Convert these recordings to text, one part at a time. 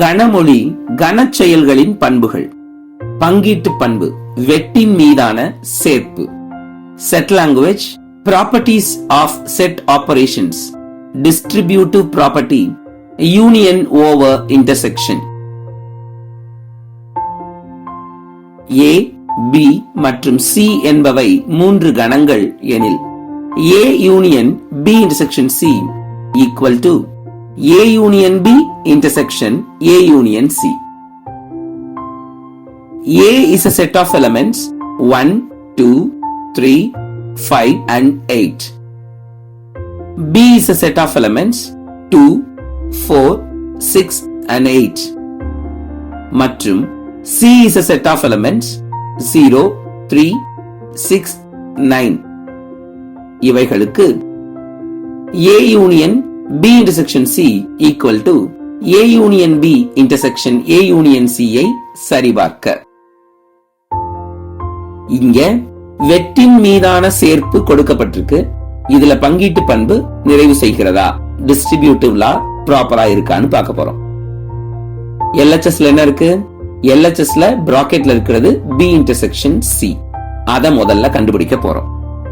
கனமொழி கனச்செயல்களின் பண்புகள். பங்கீட்டு பண்பு வெட்டின் மீதான சேர்ப்பு. Set language properties of set operations distributive property union over intersection A B மற்றும் சி என்பவை மூன்று கணங்கள் எனில் A union B intersection C equal to A union B Intersection A union C A is a set of elements 1, 2, 3, 5 and 8. B is a set of elements 2, 4, 6 and 8. மற்றும் C is a set of elements 0, 3, 6, 9. இவைகளுக்கு A union B intersection C equal to A union B intersection A union C ஐ சரிபார்க்க. இங்க வெட்டின் மீதான சேர்ப்பு கொடுக்கப்பட்டிருக்கு. இதுல பங்கீட்டு பண்பு நிறைவு செய்கிறதா? டிஸ்ட்ரிபியூட்டிவ் லா ப்ராப்பரா இருக்கான்னு பார்க்க போறோம். எல்ஹெச்எஸ்ல என்ன இருக்கு? எல்ஹெச்எஸ்ல பிராக்கெட்ல இருக்கிறது பி இன்டர்செக்ஷன் சி அத முதல்ல கண்டுபிடிக்க போறோம்.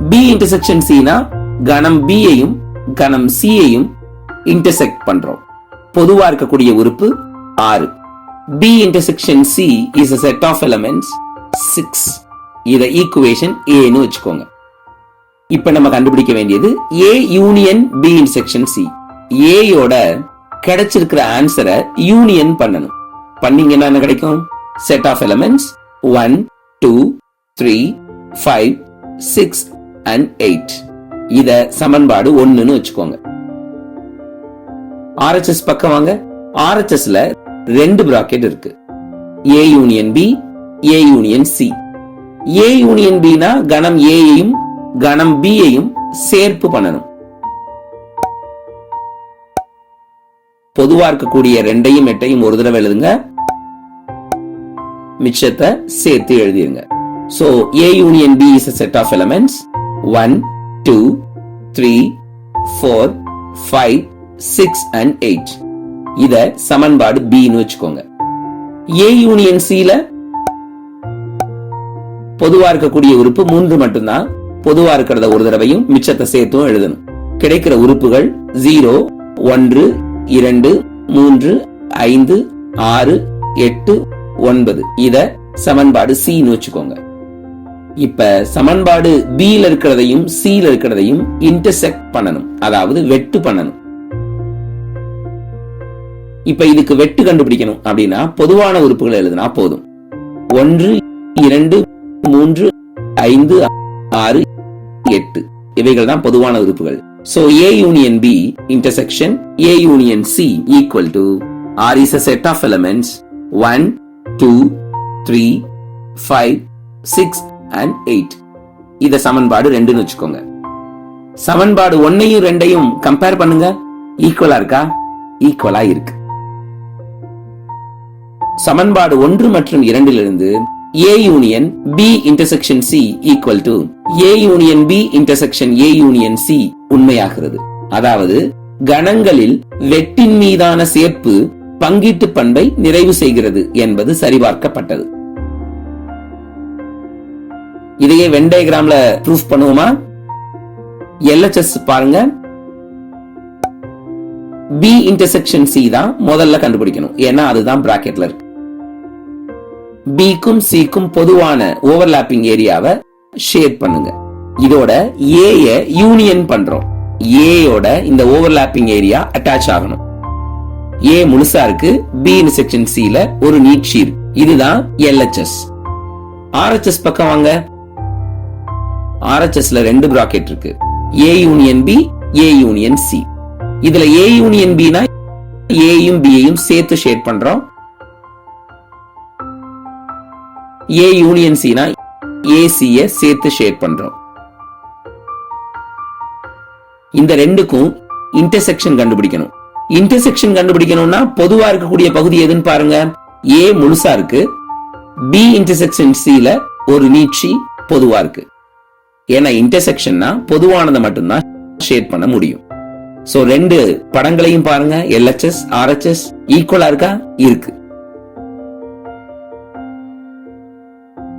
பி இன்டர்செக்ஷன் சினா கணம் பி யையும் கணம் சி யையும் இன்டர்செக்ட் பண்றோம். பொதுவா இருக்கக்கூடிய உறுப்பு ஆறு. B intersection C is a set of elements six இத ஈக்குவேஷன் ஏன்னு வச்சுக்கோங்க. இப்ப நம்ம கண்டுபிடிக்க வேண்டியது A union B intersection C ஏயோட கிடைச்சிருக்கிற ஆன்சரை யூனியன் பண்ணணும். பண்ணீங்கன்னா என்ன கிடைக்கும்? Set of elements one two three five six and eight இத சமன்பாடு ஒன்னுன்னு வச்சுக்கோங்க. ஆர்ஹெச்எஸ் பக்கம் வாங்க. ஆர்ஹெச்எஸ்ல ரெண்டு பிராக்கெட் இருக்கு. A union B A union C A union பினா கணம் ஏயையும் கணம் பியையும் சேர்ப்பு பண்ணணும். பொதுவா இருக்கக்கூடிய ரெண்டையும் எட்டையும் ஒரு தடவை எழுதுங்க. மிச்சத்தை சேர்த்து எழுதிருங்க. So A union B is set of elements one two three four five six and eight இத சமன்பாடு பின்னு வச்சுக்கோங்க. ஏ யூனியன் சில பொதுவா இருக்கக்கூடிய உறுப்பு மூன்று மட்டும்தான். பொதுவா இருக்கிறத ஒரு தடவையும் மிச்சத்தை சேர்த்தும் எழுதணும். கிடைக்கிற உறுப்புகள் ஜீரோ ஒன்று இரண்டு மூன்று ஐந்து ஆறு எட்டு ஒன்பது. இத சமன்பாடு சின்னு வச்சுக்கோங்க. இப்ப சமன்பாடு பியில் ல இருக்கிறதையும் சியில் இருக்கிறதையும் இன்டர்செக்ட் பண்ணணும். அதாவது வெட்டு பண்ணணும். இப்ப இதுக்கு வெட்டு கண்டுபிடிக்கணும் அப்படின்னா பொதுவான உறுப்புகள் எழுதினா போதும். ஒன்று இரண்டு மூன்று ஐந்து ஆறு எட்டு. இவைகள் தான் பொதுவான உறுப்புகள். So A union B intersection A union C equal to R is a set of elements one two three five six and eight இத சமன்பாடு ரெண்டுன்னு வச்சுக்கோங்க. சமன்பாடு ஒன்னையும் ரெண்டையும் கம்பேர் பண்ணுங்க. ஈக்குவலா இருக்கா? ஈக்குவலா இருக்கு. சமன்பாடு ஒன்று மற்றும் இரண்டிலிருந்து A union B intersection C equal to A union B intersection A union C உண்மையாகிறது. அதாவது கணங்களில் வெட்டின் மீதான சேர்ப்பு பங்கீட்டு பண்பை நிறைவு செய்கிறது என்பது சரிபார்க்கப்பட்டது. இதையே வென்டயகிராம்ல ப்ரூஃப் பண்ணுவோமா? எல்எச்எஸ் பாருங்க. பி இன்டர்செக்ஷன் சி தான் முதல்ல கண்டுபிடிக்கணும். ஏன்னா அதுதான் பிராக்கெட்ல இருக்கு. பிக்கும் சிக்கும் பொதுவான ஓவர்லாப்பிங் ஏரியாவை ஷேர் பண்ணுங்க. இதோட ஏய யூனியன் பண்றோம். ஏயோட இந்த ஓவர்லாப்பிங் ஏரியா அட்டாச் ஆகணும். ஏ முழுசா இருக்கு பி இன்செக்ஷன் சில ஒரு நீட்சி இருக்கு இதுதான் எல்ஹெச்எஸ் ஆர்ஹெச்எஸ் பக்கம் வாங்க. ஆர்ஹெச்எஸ்ல ரெண்டு பிராக்கெட் இருக்கு. A union B A union C இதுல ஏ யூனியன் பினா ஏயும் பியையும் சேர்த்து ஷேட் பண்றோம். ஏ யூனியன் சினா ஏசிய சேர்த்து ஷேட் பண்றோம். இந்த ரெண்டுக்கும் இன்டர்செக்ஷன் கண்டுபிடிக்கணும். இன்டர்செக்ஷன் கண்டுபிடிக்கணும்னா பொதுவா இருக்கக்கூடிய பகுதி எதுன்னு பாருங்க. ஏ முழுசா இருக்கு. பி இன்டர்செக்ஷன் சில ஒரு நீட்சி பொதுவா இருக்கு. ஏன்னா இன்டர்செக்ஷன்னா பொதுவானதை மட்டும்தான் ஷேட் பண்ண முடியும். சோ ரெண்டு படங்களையும் பாருங்க. எல்ஹெச்எஸ் ஆர்ஹெச்எஸ் ஈக்குவலா இருக்கா? இருக்கு.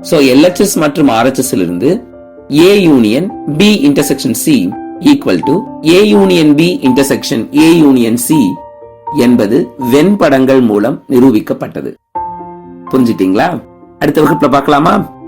சோ எல்ஹெச்எஸ் மற்றும் ஆர்ஹெச்எஸ் இருந்து A union B intersection C equal to A union B intersection A union C என்பது வெண்படங்கள் மூலம் நிரூபிக்கப்பட்டது. புரிஞ்சிட்டீங்களா? அடுத்த வகுப்புல பார்க்கலாமா?